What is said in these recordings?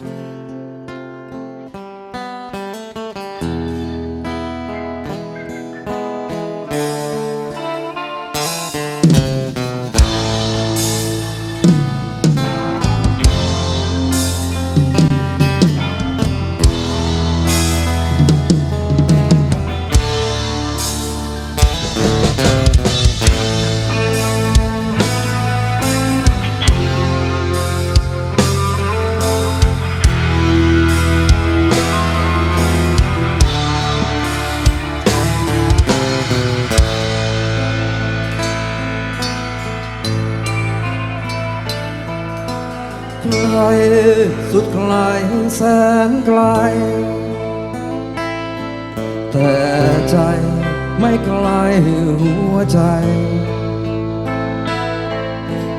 ไสุดไกลแสนไกล แต่ใจไม่ไกลหัวใจ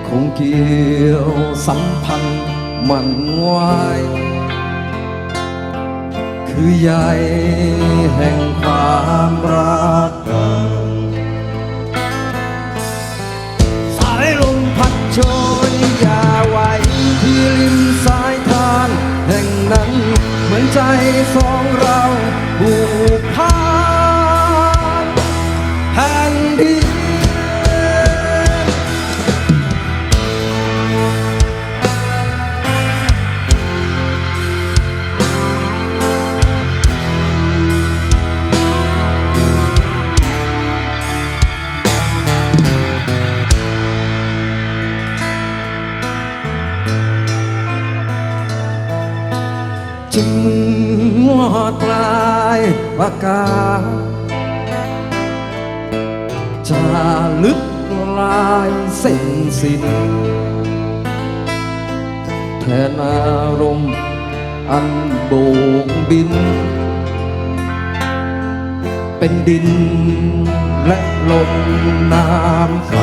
คงเกี่ยวสัมพันธ์มันไว้คือใยแห่งความรักกันสายลมพัดโชยยา ใจสองเราผูกพันแผ่นดิน จึงหมดปลายปากกาจะลึกลายเส้นสิ้นแทนอารมณ์อันโบกบิน เป็นดินและลมน้ำไฟ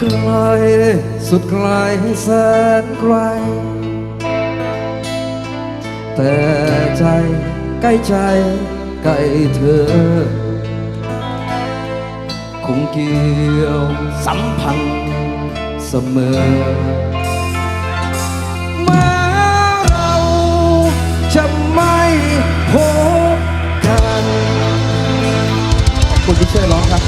ไกลสุดไกลแสนไกล แต่ใจใกล้ใจใกล้เธอ คงเกี่ยวสัมพันธ์เสมอแม้เราจะไม่พบกันคุณที่ช่วยร้องครับ